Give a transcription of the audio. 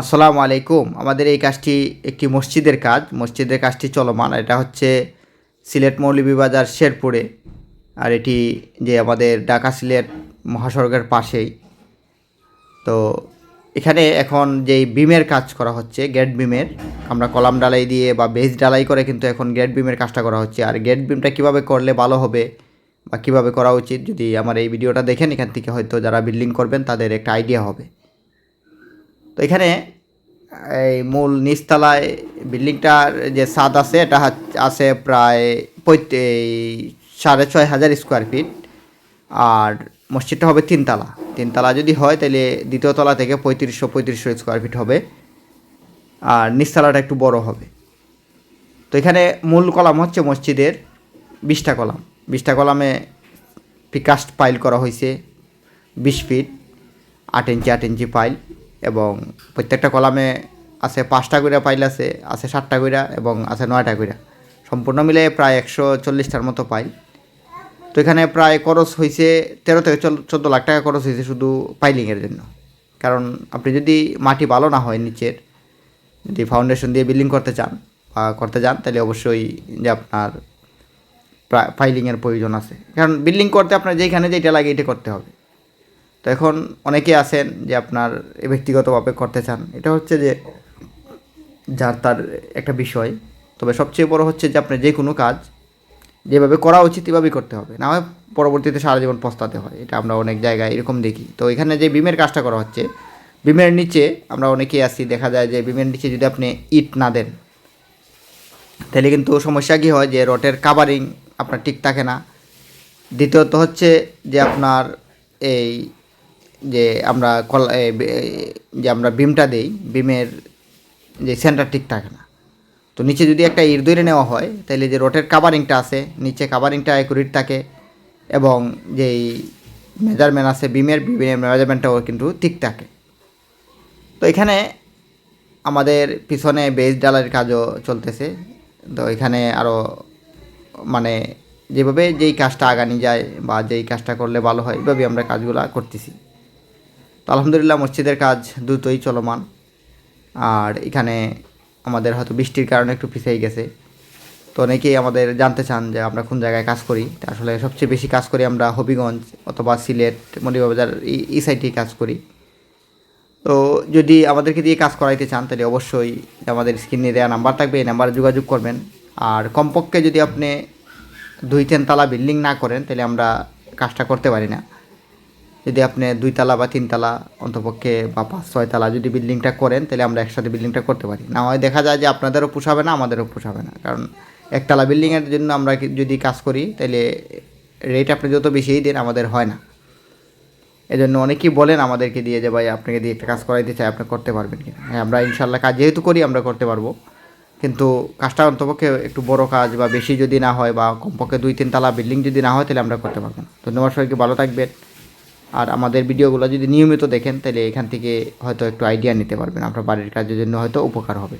আসসালামু আলাইকুম। আমাদের এই কাজটি একটি মসজিদের কাজ। মসজিদের কাজটি চলমান। এটা হচ্ছে সিলেট মৌলভীবাজার শেরপুরে। আর এটি যে আমাদের ঢাকা সিলেট মহাসড়কের পাশেই। তো এখানে এখন যেই বিমের কাজ করা হচ্ছে গেট বিমের, আমরা কলাম ডালাই দিয়ে বা বেজ ডালাই করে কিন্তু এখন গেট বিমের কাজটা করা হচ্ছে। আর গেট বিমটা কীভাবে করলে ভালো হবে বা কীভাবে করা উচিত, যদি আমার এই ভিডিওটা দেখেন, এখান থেকে হয়তো যারা বিল্ডিং করবেন তাদের একটা আইডিয়া হবে। এখানে, এই মূল নিচতলায় বিল্ডিংটার যে ছাদ আছে, এটা আছে প্রায় সাড়ে ছয় হাজার স্কোয়ার ফিট আর মসজিদটা হবে তিনতলা। তিনতলা যদি হয়, তাহলে দ্বিতীয় তলা থেকে পঁয়ত্রিশশো পঁয়ত্রিশশো স্কোয়ার ফিট হবে আর নিচতলাটা একটু বড় হবে। তো এখানে মূল কলাম হচ্ছে মসজিদের বিশটা কলাম। বিশটা কলামে পিকাস্ট পাইল করা হয়েছে, বিশ ফিট আট ইঞ্চি আট ইঞ্চি পাইল এবং প্রত্যেকটা কলামে আছে পাঁচটা করে পাইল আছে আছে সাতটা কইরা এবং আছে নয়টা কইরা সম্পূর্ণ মিলে প্রায় একশো চল্লিশটার মতো পাইল তো এখানে প্রায় খরচ হয়েছে তেরো থেকে চোদ্দ লাখ টাকা খরচ হয়েছে শুধু পাইলিংয়ের জন্য। কারণ আপনি যদি মাটি ভালো না হয় নিচের, যদি ফাউন্ডেশন দিয়ে বিল্ডিং করতে চান বা করতে যান, তাহলে অবশ্যই যে আপনার ফাইলিংয়ের প্রয়োজন আছে। কারণ বিল্ডিং করতে আপনার যেখানে যেটা লাগে এটা করতে হবে। তো এখন অনেকে আছেন যে আপনার ব্যক্তিগতভাবে করতে চান। এটা হচ্ছে যে যার তার একটা বিষয়। তবে সবচেয়ে বড় হচ্ছে যে আপনার যে কোনো কাজ যেভাবে করা উচিত এভাবেই করতে হবে। না হয় পরবর্তীতে সারা জীবন পস্তাতে হয়। এটা আমরা অনেক জায়গায় এরকম দেখি। তো এখানে যে বিমের কাজটা করা হচ্ছে, বিমের নিচে আমরা অনেকেই আছি, দেখা যায় যে বিমের নিচে যদি আপনি ইট না দেন, তাহলে কিন্তু সমস্যা কী হয় যে রটের কাভারিং আপনার ঠিক থাকে না। দ্বিতীয়ত হচ্ছে যে আপনার এই যে আমরা কল যে আমরা বিমটা দেই, বিমের যে সেন্টার ঠিক থাকে না। তো নিচে যদি একটা ইট দৈরে নেওয়া হয় তাহলে যে রটের কাভারিংটা আছে, নিচে কাভারিংটা অ্যাকুরেট থাকে এবং যেই মেজারমেন্ট আছে বিমের বিমের মেজারমেন্টটাও কিন্তু ঠিক থাকে। তো এখানে আমাদের পিছনে বেজ ডালার কাজও চলতেছে। তো এখানে আরও মানে যেভাবে যেই কাজটা আগানি যায় বা যেই কাজটা করলে ভালো হয় এইভাবেই আমরা কাজগুলো করতেছি। আলহামদুলিল্লাহ মসজিদের কাজ দ্রুতই চলমান। আর এখানে আমাদের হয়তো বৃষ্টির কারণে একটু পিছিয়ে গেছে। তো অনেকেই আমাদের জানতে চান যে আমরা কোন জায়গায় কাজ করি। আসলে সবচেয়ে বেশি কাজ করি আমরা হবিগঞ্জ অথবা সিলেট মনিবাজার এই সাইডেই কাজ করি। তো যদি আমাদেরকে দিয়ে কাজ করাইতে চান, তাহলে অবশ্যই আমাদের স্ক্রিনে দেওয়া নাম্বার থাকবে, এই নাম্বারে যোগাযোগ করবেন। আর কমপক্ষে যদি আপনি দুই তিনতলা বিল্ডিং না করেন, তাহলে আমরা কাজটা করতে পারি না। যদি আপনি দুইতলা বা তিনতলা অন্তপক্ষে বা পাঁচ ছয়তলা যদি বিল্ডিংটা করেন, তাহলে আমরা একসাথে বিল্ডিংটা করতে পারি। না হয় দেখা যায় যে আপনাদেরও পোষাবে না, আমাদেরও পোষাবে না। কারণ একতলা বিল্ডিংয়ের জন্য আমরা যদি কাজ করি, তাহলে রেট আপনি যত বেশিই দেন, আমাদের হয় না। এজন্য অনেকেই বলেন আমাদেরকে দিয়ে যে, ভাই, আপনাকে দিয়ে একটা কাজ করাইতে চাই, আপনি করতে পারবেন কিনা? হ্যাঁ আমরা ইনশাল্লাহ কাজ যেহেতু করি, আমরা করতে পারব। কিন্তু কাজটা অন্তপক্ষে একটু বড় কাজ বা বেশি যদি না হয় বা কমপক্ষে দুই তিন তালা বিল্ডিং যদি না হয়, তাহলে আমরা করতে পারব না। ধন্যবাদ সবাইকে, ভালো থাকবেন। আর আমাদের ভিডিওগুলো যদি নিয়মিত দেখেন, তাহলে এখান থেকে হয়তো একটু আইডিয়া নিতে পারবেন। আপনার বাড়ির কাজের জন্য হয়তো উপকার হবে।